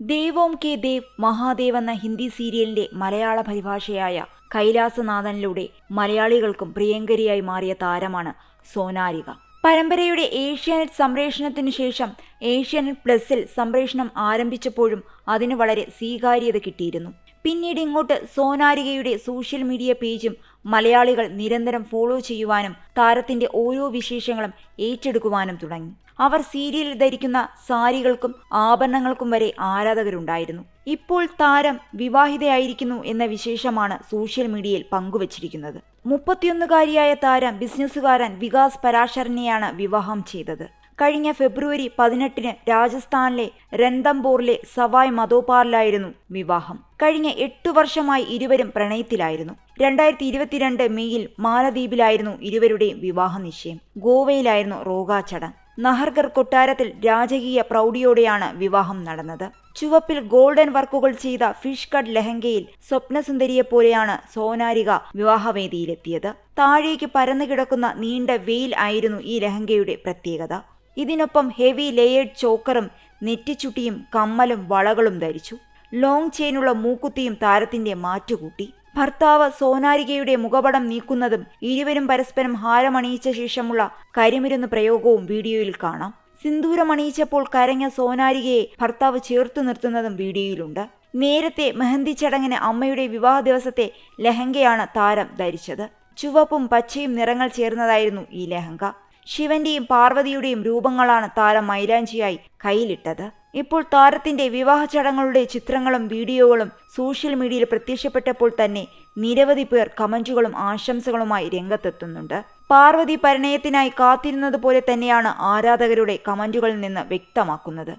ദേവോം K Dev Mahadev എന്ന ഹിന്ദി സീരിയലിന്റെ മലയാള പരിഭാഷയായ കൈലാസനാഥനിലൂടെ മലയാളികൾക്കും പ്രിയങ്കരിയായി മാറിയ താരമാണ് സോനാരിക. പരമ്പരയുടെ ഏഷ്യാനെറ്റ് സംപ്രേഷണത്തിനു ശേഷം ഏഷ്യാനെറ്റ് പ്ലസിൽ സംപ്രേഷണം ആരംഭിച്ചപ്പോഴും അതിന് വളരെ സ്വീകാര്യത കിട്ടിയിരുന്നു. പിന്നീട് ഇങ്ങോട്ട് സോനാരികയുടെ സോഷ്യൽ മീഡിയ പേജും മലയാളികൾ നിരന്തരം ഫോളോ ചെയ്യുവാനും താരത്തിന്റെ ഓരോ വിശേഷങ്ങളും ഏറ്റെടുക്കുവാനും തുടങ്ങി. അവർ സീരിയലിൽ ധരിക്കുന്ന സാരികൾക്കും ആഭരണങ്ങൾക്കും വരെ ആരാധകരുണ്ടായിരുന്നു. ഇപ്പോൾ താരം വിവാഹിതയായിരിക്കുന്നു എന്ന വിശേഷമാണ് സോഷ്യൽ മീഡിയയിൽ പങ്കുവച്ചിരിക്കുന്നത്. മുപ്പത്തിയൊന്നുകാരിയായ താരം ബിസിനസ്സുകാരൻ വികാസ് പരാശരനെയാണ് വിവാഹം ചെയ്തത്. കഴിഞ്ഞ ഫെബ്രുവരി പതിനെട്ടിന് രാജസ്ഥാനിലെ രന്തംപൂറിലെ സവായ് മധോപാറിലായിരുന്നു വിവാഹം. കഴിഞ്ഞ എട്ടു വർഷമായി ഇരുവരും പ്രണയത്തിലായിരുന്നു. രണ്ടായിരത്തി ഇരുപത്തിരണ്ട് മെയ്യിൽ മാലദ്വീപിലായിരുന്നു ഇരുവരുടെയും വിവാഹ നിശ്ചയം ഗോവയിലായിരുന്നു റോഗാ ചടങ്ങ്. നഹർഗർ കൊട്ടാരത്തിൽ രാജകീയ പ്രൗഢിയോടെയാണ് വിവാഹം നടന്നത്. ചുവപ്പിൽ ഗോൾഡൻ വർക്കുകൾ ചെയ്ത ഫിഷ് കട്ട് ലെഹങ്കയിൽ സ്വപ്നസുന്ദരിയെ പോലെയാണ് സോനാരിക വിവാഹവേദിയിലെത്തിയത്. താഴേക്ക് പരന്നു കിടക്കുന്ന നീണ്ട വെയിൽ ആയിരുന്നു ഈ ലെഹങ്കയുടെ പ്രത്യേകത. ഇതിനൊപ്പം ഹെവി ലേയേഡ് ചോക്കറും നെറ്റിച്ചുട്ടിയും കമ്മലും വളകളും ധരിച്ചു. ലോങ് ചെയിനുള്ള മൂക്കുത്തിയും താരത്തിന്റെ മാറ്റുകൂട്ടി. ഭർത്താവ് സോനാരികയുടെ മുഖപടം നീക്കുന്നതും ഇരുവരും പരസ്പരം ഹാരമണിയിച്ച ശേഷമുള്ള കരിമരുന്ന് പ്രയോഗവും വീഡിയോയിൽ കാണാം. സിന്ദൂരമണിയിച്ചപ്പോൾ കരഞ്ഞ സോനാരികയെ ഭർത്താവ് ചേർത്തു നിർത്തുന്നതും വീഡിയോയിലുണ്ട്. നേരത്തെ മെഹന്തി ചടങ്ങിന് അമ്മയുടെ വിവാഹ ദിവസത്തെ ലഹങ്കയാണ് താരം ധരിച്ചത്. ചുവപ്പും പച്ചയും നിറങ്ങൾ ചേർന്നതായിരുന്നു ഈ ലെഹങ്ക. ശിവന്റെയും പാർവതിയുടെയും രൂപങ്ങളാണ് താരം മൈലാഞ്ചിയായി കയ്യിലിട്ടത്. ഇപ്പോൾ താരത്തിന്റെ വിവാഹ ചടങ്ങുകളുടെ ചിത്രങ്ങളും വീഡിയോകളും സോഷ്യൽ മീഡിയയിൽ പ്രത്യക്ഷപ്പെട്ടപ്പോൾ തന്നെ നിരവധി പേർ കമന്റുകളും ആശംസകളുമായി രംഗത്തെത്തുന്നുണ്ട്. പാർവതി പരിണയത്തിനായി കാത്തിരുന്നത് പോലെ തന്നെയാണ് ആരാധകരുടെ കമന്റുകളിൽ നിന്ന് വ്യക്തമാക്കുന്നത്.